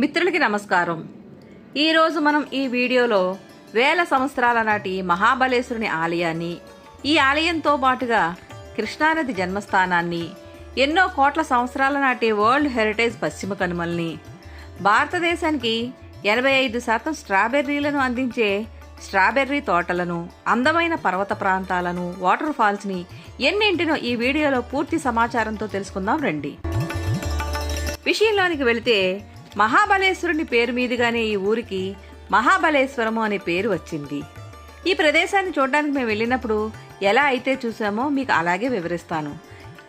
మిత్రులకి నమస్కారం. ఈరోజు మనం ఈ వీడియోలో వేల సంవత్సరాల నాటి మహాబలేశ్వరుని ఆలయాన్ని ఈ ఆలయంతో పాటుగా కృష్ణానది జన్మస్థానాన్ని ఎన్నో కోట్ల సంవత్సరాల నాటి వరల్డ్ హెరిటేజ్ పశ్చిమ కనుమల్ని భారతదేశానికి ఎనభై ఐదు శాతం స్ట్రాబెర్రీలను అందించే స్ట్రాబెర్రీ తోటలను అందమైన పర్వత ప్రాంతాలను వాటర్ ఫాల్స్ని ఎన్నింటినో ఈ వీడియోలో పూర్తి సమాచారంతో తెలుసుకుందాం రండి. విషయంలోనికి వెళితే మహాబలేశ్వరుని పేరు మీదుగానే ఈ ఊరికి మహాబలేశ్వరము అనే పేరు వచ్చింది. ఈ ప్రదేశాన్ని చూడడానికి మేము వెళ్ళినప్పుడు ఎలా అయితే చూసామో మీకు అలాగే వివరిస్తాను.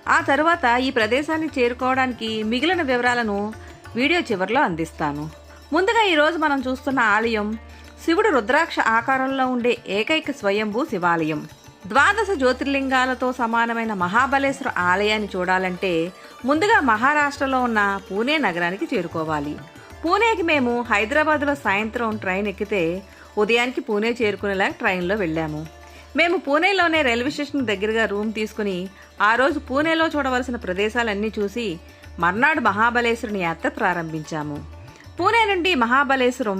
ఆ తరువాత ఈ ప్రదేశాన్ని చేరుకోవడానికి మిగిలిన వివరాలను వీడియో చివరిలో అందిస్తాను. ముందుగా ఈరోజు మనం చూస్తున్న ఆలయం శివుడు రుద్రాక్ష ఆకారంలో ఉండే ఏకైక స్వయంభూ శివాలయం. ద్వాదశ జ్యోతిర్లింగాలతో సమానమైన మహాబలేశ్వర ఆలయాన్ని చూడాలంటే ముందుగా మహారాష్ట్రలో ఉన్న పూణే నగరానికి చేరుకోవాలి. పూణేకి మేము హైదరాబాద్లో సాయంత్రం ట్రైన్ ఎక్కితే ఉదయానికి పూణే చేరుకునేలా ట్రైన్లో వెళ్ళాము. మేము పూణేలోనే రైల్వే స్టేషన్ దగ్గరగా రూమ్ తీసుకుని ఆ రోజు పూణేలో చూడవలసిన ప్రదేశాలన్నీ చూసి మర్నాడు మహాబలేశ్వరుని యాత్ర ప్రారంభించాము. పూణే నుండి మహాబలేశ్వరం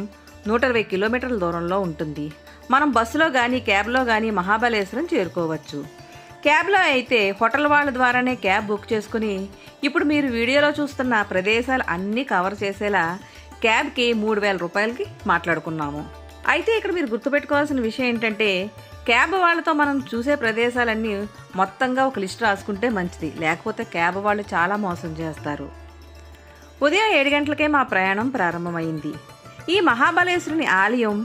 నూట ఇరవై కిలోమీటర్ల దూరంలో ఉంటుంది. మనం బస్సులో కానీ క్యాబ్లో కానీ మహాబలేశ్వరం చేరుకోవచ్చు. క్యాబ్లో అయితే హోటల్ వాళ్ళ ద్వారానే క్యాబ్ బుక్ చేసుకుని ఇప్పుడు మీరు వీడియోలో చూస్తున్న ప్రదేశాలు అన్నీ కవర్ చేసేలా క్యాబ్కి మూడు వేల రూపాయలకి మాట్లాడుకున్నాము. అయితే ఇక్కడ మీరు గుర్తుపెట్టుకోవాల్సిన విషయం ఏంటంటే క్యాబ్ వాళ్ళతో మనం చూసే ప్రదేశాలన్నీ మొత్తంగా ఒక లిస్ట్ రాసుకుంటే మంచిది. లేకపోతే క్యాబ్ వాళ్ళు చాలా మోసం చేస్తారు. ఉదయం ఏడు గంటలకే మా ప్రయాణం ప్రారంభమైంది. ఈ మహాబలేశ్వరుని ఆలయం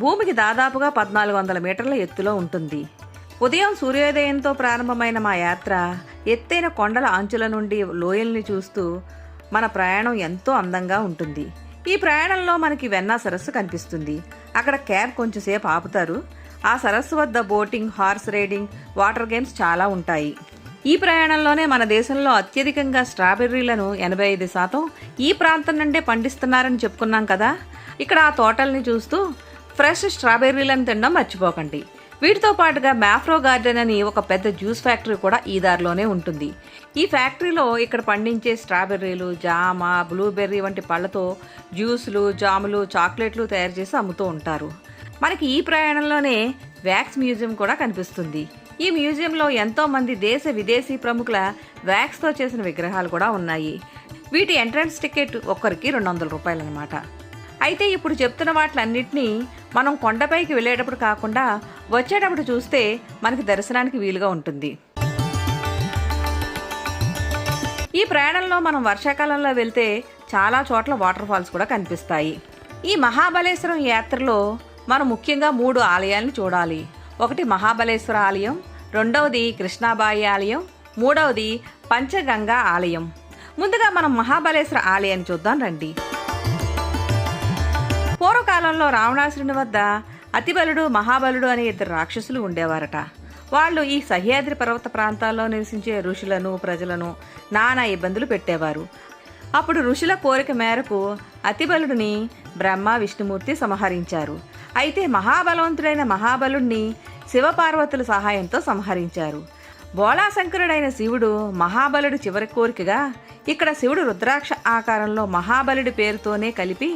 భూమికి దాదాపుగా పద్నాలుగు వందల మీటర్ల ఎత్తులో ఉంటుంది. ఉదయం సూర్యోదయంతో ప్రారంభమైన మా యాత్ర ఎత్తైన కొండల అంచుల నుండి లోయల్ని చూస్తూ మన ప్రయాణం ఎంతో అందంగా ఉంటుంది. ఈ ప్రయాణంలో మనకి వెన్నా సరస్సు కనిపిస్తుంది. అక్కడ క్యాబ్ కొంచెంసేపు ఆపుతారు. ఆ సరస్సు వద్ద boating horse riding water games చాలా ఉంటాయి. ఈ ప్రయాణంలోనే మన దేశంలో అత్యధికంగా స్ట్రాబెర్రీలను ఎనభై ఐదు శాతం ఈ ప్రాంతం నుండే పండిస్తున్నారని చెప్పుకున్నాం కదా. ఇక్కడ ఆ తోటల్ని చూస్తూ ఫ్రెష్ స్ట్రాబెర్రీలను తినడం మర్చిపోకండి. వీటితో పాటుగా మ్యాఫ్రో గార్డెన్ అని ఒక పెద్ద జ్యూస్ ఫ్యాక్టరీ కూడా ఈ దారిలోనే ఉంటుంది. ఈ ఫ్యాక్టరీలో ఇక్కడ పండించే స్ట్రాబెర్రీలు జామ బ్లూబెర్రీ వంటి పళ్ళతో జ్యూసులు జాములు చాక్లెట్లు తయారు చేసి అమ్ముతూ ఉంటారు. మనకి ఈ ప్రయాణంలోనే వ్యాక్స్ మ్యూజియం కూడా కనిపిస్తుంది. ఈ మ్యూజియంలో ఎంతో మంది దేశ విదేశీ ప్రముఖుల వ్యాక్స్తో చేసిన విగ్రహాలు కూడా ఉన్నాయి. వీటి ఎంట్రన్స్ టికెట్ ఒక్కరికి రెండు వందల రూపాయలన్నమాట. అయితే ఇప్పుడు చెప్తున్న వాటిలన్నింటినీ మనం కొండపైకి వెళ్ళేటప్పుడు కాకుండా వచ్చేటప్పుడు చూస్తే మనకి దర్శనానికి వీలుగా ఉంటుంది. ఈ ప్రయాణంలో మనం వర్షాకాలంలో వెళ్తే చాలా చోట్ల వాటర్ ఫాల్స్ కూడా కనిపిస్తాయి. ఈ మహాబలేశ్వరం యాత్రలో మనం ముఖ్యంగా మూడు ఆలయాలను చూడాలి. ఒకటి మహాబలేశ్వర ఆలయం రెండవది కృష్ణాబాయి ఆలయం మూడవది పంచగంగా ఆలయం. ముందుగా మనం మహాబలేశ్వర ఆలయాన్ని చూద్దాం రండి. పూర్వకాలంలో రావణాసురుని వద్ద అతిబలుడు మహాబలుడు అనే ఇద్దరు రాక్షసులు ఉండేవారట. వాళ్ళు ఈ సహ్యాద్రి పర్వత ప్రాంతాల్లో నివసించే ఋషులను ప్రజలను నానా ఇబ్బందులు పెట్టేవారు. అప్పుడు ఋషుల కోరిక మేరకు అతిబలుడిని బ్రహ్మ విష్ణుమూర్తి సంహరించారు. అయితే మహాబలవంతుడైన మహాబలుడిని శివపార్వతుల సహాయంతో సంహరించారు. బోళాశంకరుడైన శివుడు మహాబలుడి చివరి కోరికగా ఇక్కడ శివుడు రుద్రాక్ష ఆకారంలో మహాబలుడి పేరుతోనే కలిపి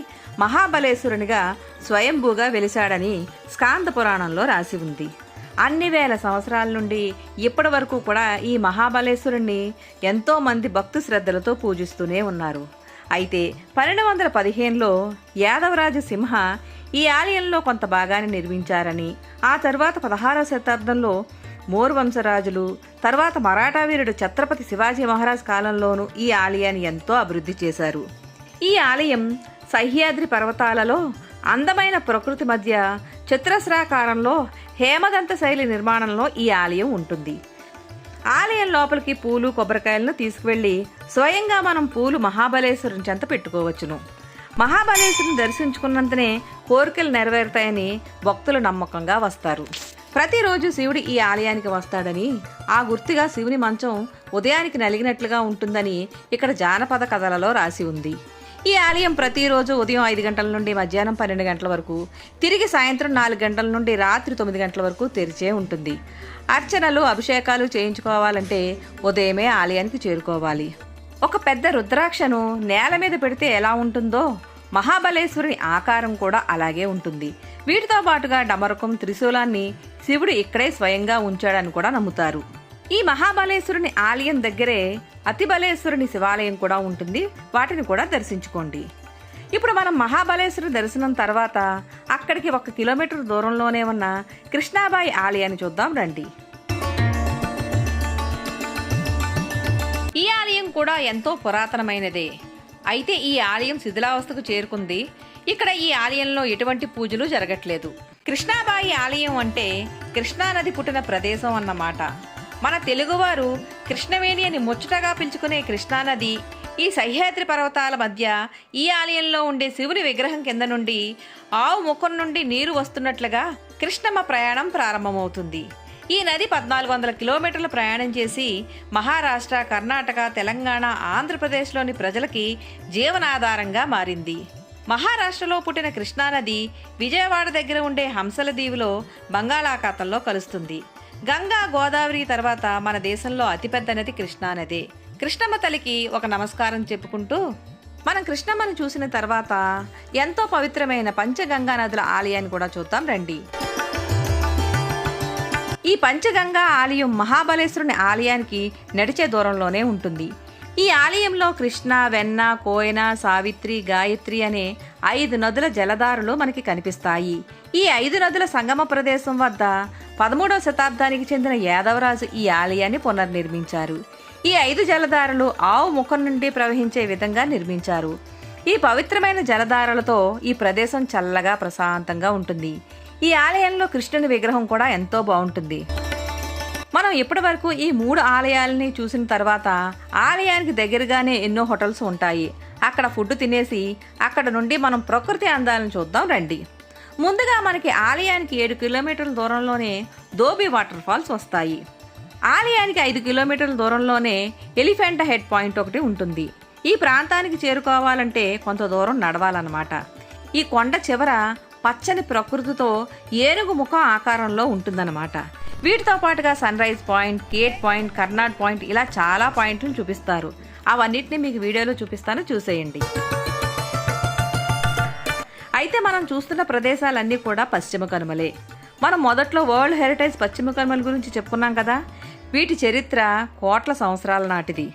మహాబలేశ్వరునిగా స్వయంభూగా వెలిశాడని స్కాంద పురాణంలో రాసి ఉంది. అన్ని వేల సంవత్సరాల నుండి ఇప్పటి వరకు కూడా ఈ మహాబలేశ్వరుణ్ణి ఎంతోమంది భక్తు శ్రద్ధలతో పూజిస్తూనే ఉన్నారు. అయితే పన్నెండు వందల పదిహేనులో యాదవరాజు సింహ ఈ ఆలయంలో కొంత భాగాన్ని నిర్మించారని ఆ తర్వాత పదహారవ శతాబ్దంలో మోర్ వంశరాజులు తర్వాత మరాఠా వీరుడు ఛత్రపతి శివాజీ మహారాజ్ కాలంలోనూ ఈ ఆలయాన్ని ఎంతో అభివృద్ధి చేశారు. ఈ ఆలయం సహ్యాద్రి పర్వతాలలో అందమైన ప్రకృతి మధ్య చతురస్రాకారంలో హేమదంత శైలి నిర్మాణంలో ఈ ఆలయం ఉంటుంది. ఆలయం లోపలికి పూలు కొబ్బరికాయలను తీసుకువెళ్ళి స్వయంగా మనం పూలు మహాబలేశ్వరుని చెంత పెట్టుకోవచ్చును. మహాబలేశ్వరుని దర్శించుకున్నంతనే కోరికలు నెరవేరుతాయని భక్తులు నమ్మకంగా వస్తారు. ప్రతిరోజు శివుడు ఈ ఆలయానికి వస్తాడని ఆ గుర్తుగా శివుని మంచం ఉదయానికి నలిగినట్లుగా ఉంటుందని ఇక్కడ జానపద కథలలో రాసి ఉంది. ఈ ఆలయం ప్రతిరోజు ఉదయం ఐదు గంటల నుండి మధ్యాహ్నం పన్నెండు గంటల వరకు తిరిగి సాయంత్రం నాలుగు గంటల నుండి రాత్రి తొమ్మిది గంటల వరకు తెరిచే ఉంటుంది. అర్చనలు అభిషేకాలు చేయించుకోవాలంటే ఉదయమే ఆలయానికి చేరుకోవాలి. ఒక పెద్ద రుద్రాక్షను నేల మీద పెడితే ఎలా ఉంటుందో మహాబలేశ్వరుని ఆకారం కూడా అలాగే ఉంటుంది. వీటితో పాటుగా డమరకం త్రిశూలాన్ని శివుడు ఇక్కడే స్వయంగా ఉంచాడని కూడా నమ్ముతారు. ఈ మహాబలేశ్వరుని ఆలయం దగ్గరే అతిబలేశ్వరుని శివాలయం కూడా ఉంటుంది. వాటిని కూడా దర్శించుకోండి. ఇప్పుడు మనం మహాబలేశ్వర దర్శనం తర్వాత అక్కడికి ఒక కిలోమీటర్ దూరంలోనే ఉన్న కృష్ణాబాయి ఆలయాన్ని చూద్దాం రండి. ఈ ఆలయం కూడా ఎంతో పురాతనమైనదే. అయితే ఈ ఆలయం శిథిలావస్థకు చేరుకుంది. ఇక్కడ ఈ ఆలయంలో ఎటువంటి పూజలు జరగట్లేదు. కృష్ణాబాయి ఆలయం అంటే కృష్ణానది పుట్టిన ప్రదేశం అన్నమాట. మన తెలుగువారు కృష్ణవేణి అని ముచ్చటగా పిలుచుకునే కృష్ణానది ఈ సహ్యాద్రి పర్వతాల మధ్య ఈ ఆలయంలో ఉండే శివుని విగ్రహం కింద నుండి ఆవు ముఖం నుండి నీరు వస్తున్నట్లుగా కృష్ణమ్మ ప్రయాణం ప్రారంభమవుతుంది. ఈ నది పద్నాలుగు వందల కిలోమీటర్లు ప్రయాణం చేసి మహారాష్ట్ర కర్ణాటక తెలంగాణ ఆంధ్రప్రదేశ్లోని ప్రజలకి జీవనాధారంగా మారింది. మహారాష్ట్రలో పుట్టిన కృష్ణానది విజయవాడ దగ్గర ఉండే హంసల దీవిలో బంగాళాఖాతంలో కలుస్తుంది. గంగా గోదావరి తర్వాత మన దేశంలో అతిపెద్ద నది కృష్ణానదే కృష్ణమ్మ తల్లికి ఒక నమస్కారం చెప్పుకుంటూ మనం కృష్ణమ్మను చూసిన తర్వాత ఎంతో పవిత్రమైన పంచగంగా నదుల ఆలయాన్ని కూడా చూద్దాం రండి. ఈ పంచగంగా ఆలయం మహాబలేశ్వరుని ఆలయానికి నడిచే దూరంలోనే ఉంటుంది. ఈ ఆలయంలో కృష్ణ వెన్న కోయన సావిత్రి గాయత్రి అనే ఐదు నదుల జలధారులు మనకి కనిపిస్తాయి. ఈ ఐదు నదుల సంగమ ప్రదేశం వద్ద పదమూడవ శతాబ్దానికి చెందిన యాదవరాజు ఈ ఆలయాన్ని పునర్నిర్మించారు. ఈ ఐదు జలధారలు ఆవు ముఖం నుండి ప్రవహించే విధంగా నిర్మించారు. ఈ పవిత్రమైన జలధారలతో ఈ ప్రదేశం చల్లగా ప్రశాంతంగా ఉంటుంది. ఈ ఆలయంలో కృష్ణుని విగ్రహం కూడా ఎంతో బాగుంటుంది. మనం ఇప్పటి వరకు ఈ మూడు ఆలయాలని చూసిన తర్వాత ఆలయానికి దగ్గరగానే ఎన్నో హోటల్స్ ఉంటాయి. అక్కడ ఫుడ్ తినేసి అక్కడ నుండి మనం ప్రకృతి అందాలను చూద్దాం రండి. ముందుగా మనకి ఆలయానికి ఏడు కిలోమీటర్ల దూరంలోనే దోబి వాటర్ ఫాల్స్ వస్తాయి. ఆలయానికి ఐదు కిలోమీటర్ల దూరంలోనే ఎలిఫెంటా హెడ్ పాయింట్ ఒకటి ఉంటుంది. ఈ ప్రాంతానికి చేరుకోవాలంటే కొంత దూరం నడవాలన్నమాట. ఈ కొండ చివర పచ్చని ప్రకృతితో ఏనుగు ముఖం ఆకారంలో ఉంటుందన్నమాట. వీటితో పాటుగా sunrise point gate point Karnad point ఇలా చాలా పాయింట్లు చూపిస్తారు. అవన్నిటిని మీకు వీడియోలో చూపిస్తాను చూసేయండి. అయితే మనం చూస్తున్న ప్రదేశాలన్నీ కూడా పశ్చిమ కనుమలే. మనం మొదట్లో వరల్డ్ హెరిటేజ్ పశ్చిమ కనుమల గురించి చెప్పుకున్నాం కదా? వీటి చరిత్ర కోట్ల సంవత్సరాల నాటిది.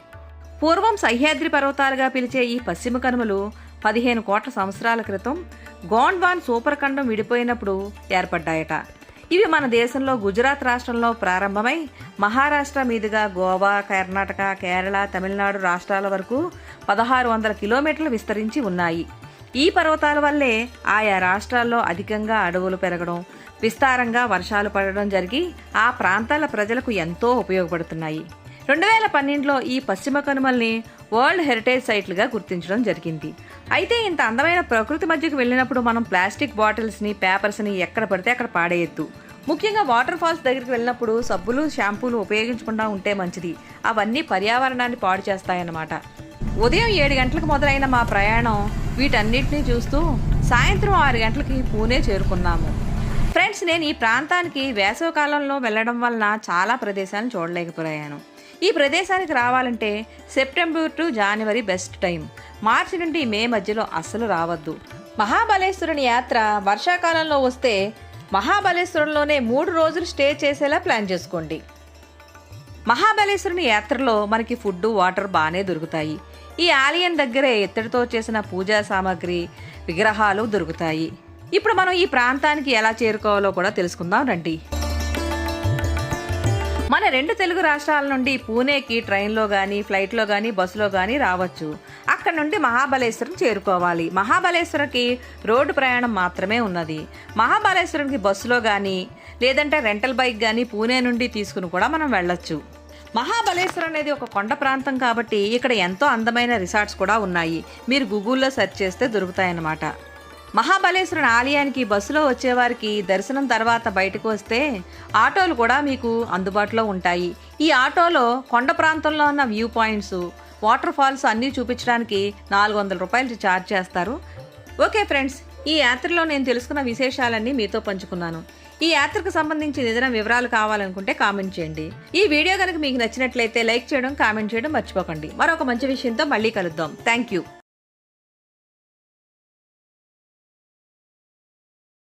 పూర్వం సహ్యాద్రి పర్వతాలుగా పిలిచే ఈ పశ్చిమ కనుమలు పదిహేను కోట్ల సంవత్సరాల క్రితం గోండ్వాన్ సూపర్ఖండం విడిపోయినప్పుడు ఏర్పడ్డాయట. ఇవి మన దేశంలో గుజరాత్ రాష్ట్రంలో ప్రారంభమై మహారాష్ట్ర మీదుగా గోవా కర్ణాటక కేరళ తమిళనాడు రాష్ట్రాల వరకు పదహారు వందల కిలోమీటర్లు విస్తరించి ఉన్నాయి. ఈ పర్వతాల వల్లే ఆయా రాష్ట్రాల్లో అధికంగా అడవులు పెరగడం విస్తారంగా వర్షాలు పడడం జరిగి ఆ ప్రాంతాల ప్రజలకు ఎంతో ఉపయోగపడుతున్నాయి. రెండు వేల పన్నెండులో ఈ పశ్చిమ కనుమల్ని వరల్డ్ హెరిటేజ్ సైట్లుగా గుర్తించడం జరిగింది. అయితే ఇంత అందమైన ప్రకృతి మధ్యకు వెళ్ళినప్పుడు మనం ప్లాస్టిక్ బాటిల్స్ని పేపర్స్ని ఎక్కడ పడితే అక్కడ పాడేయద్దు. ముఖ్యంగా వాటర్ ఫాల్స్ దగ్గరికి వెళ్ళినప్పుడు సబ్బులు షాంపూలు ఉపయోగించకుండా ఉంటే మంచిది. అవన్నీ పర్యావరణాన్ని పాడు చేస్తాయన్నమాట. ఉదయం ఏడు గంటలకు మొదలైన మా ప్రయాణం వీటన్నిటినీ చూస్తూ సాయంత్రం ఆరు గంటలకి పూణే చేరుకున్నాము. ఫ్రెండ్స్ నేను ఈ ప్రాంతానికి వేసవికాలంలో వెళ్ళడం వలన చాలా ప్రదేశాలను చూడలేకపోయాను. ఈ ప్రదేశానికి రావాలంటే September to January best time. మార్చి నుండి మే మధ్యలో అస్సలు రావద్దు. మహాబలేశ్వరుని యాత్ర వర్షాకాలంలో వస్తే మహాబలేశ్వరంలోనే మూడు రోజులు స్టే చేసేలా ప్లాన్ చేసుకోండి. మహాబలేశ్వరుని యాత్రలో మనకి ఫుడ్ వాటర్ బాగానే దొరుకుతాయి. ఈ ఆలయం దగ్గరే ఎత్తడితో చేసిన పూజా సామాగ్రి విగ్రహాలు దొరుకుతాయి. ఇప్పుడు మనం ఈ ప్రాంతానికి ఎలా చేరుకోవాలో కూడా తెలుసుకుందాం రండి. మన రెండు తెలుగు రాష్ట్రాల నుండి పూణేకి ట్రైన్లో కానీ ఫ్లైట్లో కానీ బస్సులో కానీ రావచ్చు. అక్కడ నుండి మహాబలేశ్వరం చేరుకోవాలి. మహాబలేశ్వరంకి రోడ్డు ప్రయాణం మాత్రమే ఉన్నది. మహాబలేశ్వరంకి బస్సులో కానీ లేదంటే రెంటల్ బైక్ కానీ పూణే నుండి తీసుకుని కూడా మనం వెళ్ళొచ్చు. మహాబలేశ్వరం అనేది ఒక కొండ ప్రాంతం కాబట్టి ఇక్కడ ఎంతో అందమైన రిసార్ట్స్ కూడా ఉన్నాయి. మీరు గూగుల్లో సెర్చ్ చేస్తే దొరుకుతాయన్నమాట. మహాబలేశ్వరుని ఆలయానికి బస్సులో వచ్చేవారికి దర్శనం తర్వాత బయటకు వస్తే ఆటోలు కూడా మీకు అందుబాటులో ఉంటాయి. ఈ ఆటోలో కొండ ప్రాంతంలో ఉన్న వ్యూ పాయింట్స్ వాటర్ ఫాల్స్ అన్నీ చూపించడానికి నాలుగు వందల రూపాయలు ఛార్జ్ చేస్తారు. ఓకే ఫ్రెండ్స్ ఈ యాత్రలో నేను తెలుసుకున్న విశేషాలన్నీ మీతో పంచుకున్నాను. ఈ యాత్రకు సంబంధించి ఏదైనా వివరాలు కావాలనుకుంటే కామెంట్ చేయండి. ఈ వీడియో కనుక మీకు నచ్చినట్లయితే లైక్ చేయడం కామెంట్ చేయడం మర్చిపోకండి. మరొక మంచి విషయంతో మళ్ళీ కలుద్దాం. Thank you.